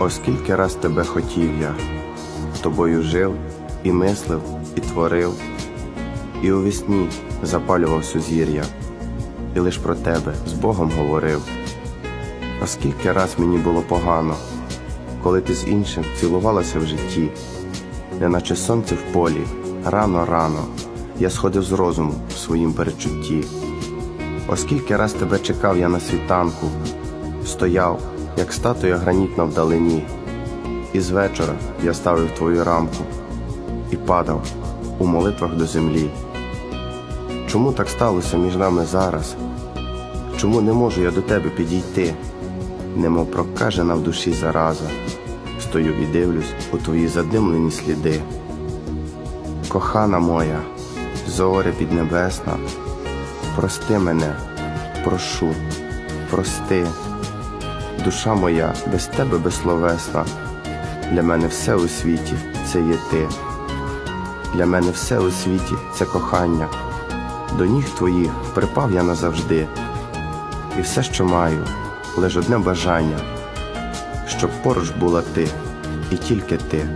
О, скільки раз тебе хотів я, тобою жив і мислив, і творив, і у вісні запалював сузір'я, і лиш про тебе з Богом говорив. А скільки раз мені було погано, коли ти з іншим цілувалася в житті, неначе сонце в полі, рано, рано, я сходив з розуму в своїм перечутті. Оскільки раз тебе чекав я на світанку, стояв, як статуя гранітна вдалині, і з вечора я ставив твою рамку і падав у молитвах до землі. Чому так сталося між нами зараз? Чому не можу я до тебе підійти? Немов прокажена в душі зараза, стою і дивлюсь у твої задимлені сліди. Кохана моя, зоре піднебесна, прости мене, прошу, прости, душа моя без тебе безсловесна. Для мене все у світі це є ти. Для мене все у світі це кохання. До ніг твоїх припав я назавжди. І все, що маю, лиш одне бажання, щоб поруч була ти, і тільки ти.